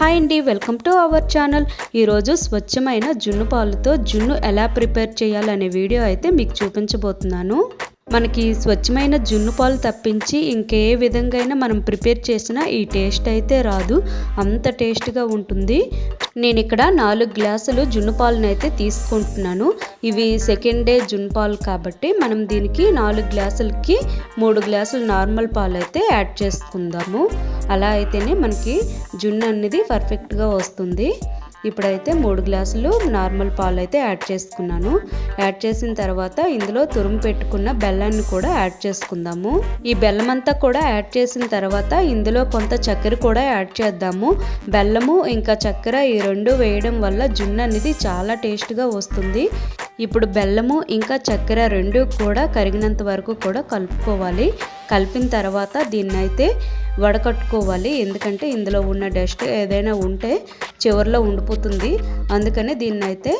Hi అండి welcome to our channel. ఈరోజు స్వచ్ఛమైన జున్ను పాలుతో జున్ను ఎలా ప్రిపేర్ చేయాలనే వీడియో అయితే మీకు చూపించబోతున్నాను. మనకి స్వచ్ఛమైన జున్ను పాలు తప్పించి ఇంకే విధంగా అయినా మనం ప్రిపేర్ చేసినా ఈ టేస్ట్ అయితే రాదు. అంత టేస్ట్గా ఉంటుంది. నేను ఇక్కడ నాలుగు గ్లాసులు జున్ను పాలను అయితే తీసుకుంటున్నాను. ఇవి సెకండ్ డే జున్ను పాలు కాబట్టి మనం దీనికి నాలుగు గ్లాసులకి మూడు గ్లాసులు నార్మల్ పాలు అయితే యాడ్ చేసుకుందాము. అలా అయితేనే మనకి జున్ను అనేది పర్ఫెక్ట్గా వస్తుంది. ఇప్పుడైతే మూడు గ్లాసులు నార్మల్ పాలు అయితే యాడ్ చేసుకున్నాను. యాడ్ చేసిన తర్వాత ఇందులో తురుము పెట్టుకున్న బెల్లాన్ని కూడా యాడ్ చేసుకుందాము. ఈ బెల్లం అంతా కూడా యాడ్ చేసిన తర్వాత ఇందులో కొంత చక్కెర కూడా యాడ్ చేద్దాము. బెల్లము ఇంకా చక్కెర ఈ రెండు వేయడం వల్ల జున్ను అనేది చాలా టేస్ట్గా వస్తుంది. ఇప్పుడు బెల్లము ఇంకా చక్కెర రెండు కూడా కరిగినంత వరకు కూడా కలుపుకోవాలి. కలిపిన తర్వాత దీన్నైతే వడకట్టుకోవాలి. ఎందుకంటే ఇందులో ఉన్న డస్ట్ ఏదైనా ఉంటే చివరిలో ఉండిపోతుంది. అందుకని దీన్ని అయితే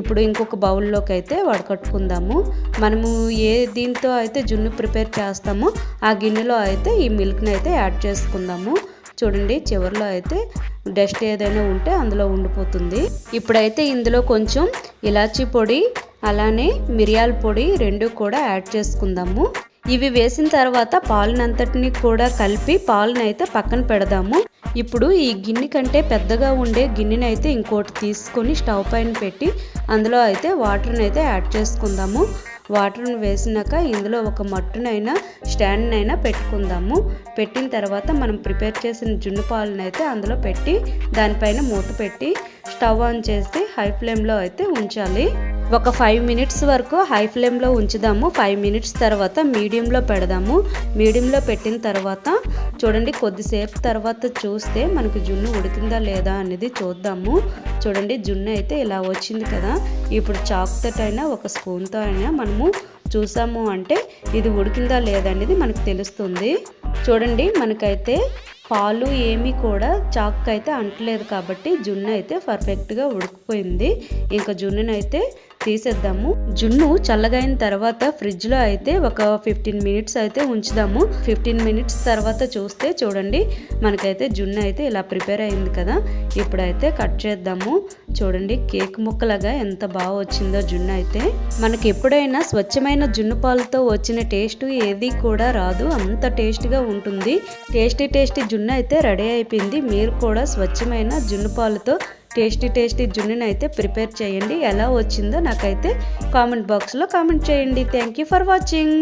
ఇప్పుడు ఇంకొక బౌల్లోకి అయితే వడకట్టుకుందాము. మనము ఏ దీంతో అయితే జున్ను ప్రిపేర్ చేస్తామో ఆ గిన్నెలో అయితే ఈ మిల్క్ని అయితే యాడ్ చేసుకుందాము. చూడండి చివరిలో అయితే డస్ట్ ఏదైనా ఉంటే అందులో ఉండిపోతుంది. ఇప్పుడైతే ఇందులో కొంచెం ఇలాచీ పొడి అలానే మిరియాల పొడి రెండు కూడా యాడ్ చేసుకుందాము. ఇవి వేసిన తర్వాత పాలనంతటిని కూడా కలిపి పాలను అయితే పక్కన పెడదాము. ఇప్పుడు ఈ గిన్నె కంటే పెద్దగా ఉండే గిన్నెని అయితే ఇంకోటి తీసుకొని స్టవ్ పైన పెట్టి అందులో అయితే వాటర్ని అయితే యాడ్ చేసుకుందాము. వాటర్ని వేసినాక ఇందులో ఒక మట్టునైనా స్టాండ్నైనా పెట్టుకుందాము. పెట్టిన తర్వాత మనం ప్రిపేర్ చేసిన జున్ను పాలను అయితే అందులో పెట్టి దానిపైన మూత పెట్టి స్టవ్ ఆన్ చేసి హై ఫ్లేమ్లో అయితే ఉంచాలి. ఒక ఫైవ్ మినిట్స్ వరకు హై ఫ్లేమ్లో ఉంచుదాము. ఫైవ్ మినిట్స్ తర్వాత మీడియంలో పెడదాము. మీడియంలో పెట్టిన తర్వాత చూడండి కొద్దిసేపు తర్వాత చూస్తే మనకు జున్ను ఉడికిందా లేదా అనేది చూద్దాము. చూడండి జున్ను అయితే ఇలా వచ్చింది కదా. ఇప్పుడు చాక్తో అయినా ఒక స్పూన్తో అయినా మనము చూసాము అంటే ఇది ఉడికిందా లేదా అనేది మనకు తెలుస్తుంది. చూడండి మనకైతే పాలు ఏమీ కూడా చాక్ అయితే అంటలేదు కాబట్టి జున్ను అయితే పర్ఫెక్ట్గా ఉడికిపోయింది. ఇంకా జున్నునైతే తీసేద్దాము. జున్ను చల్లగైన తర్వాత ఫ్రిడ్జ్లో అయితే ఒక ఫిఫ్టీన్ మినిట్స్ అయితే ఉంచుదాము. ఫిఫ్టీన్ మినిట్స్ తర్వాత చూస్తే చూడండి మనకైతే జున్ను అయితే ఇలా ప్రిపేర్ అయింది కదా. ఇప్పుడైతే కట్ చేద్దాము. చూడండి కేక్ ముక్కలాగా ఎంత బాగా వచ్చిందో జున్ను అయితే. మనకి ఎప్పుడైనా స్వచ్ఛమైన జున్ను పాలతో వచ్చిన టేస్ట్ ఏది కూడా రాదు. అంత టేస్ట్గా ఉంటుంది. టేస్టీ టేస్టీ జున్ను అయితే రెడీ అయిపోయింది. మీరు కూడా స్వచ్ఛమైన జున్ను పాలతో టేస్టీ టేస్టీ జున్నుని అయితే ప్రిపేర్ చేయండి. ఎలా వచ్చిందో నాకైతే కామెంట్ బాక్స్లో కామెంట్ చేయండి. Thank you for watching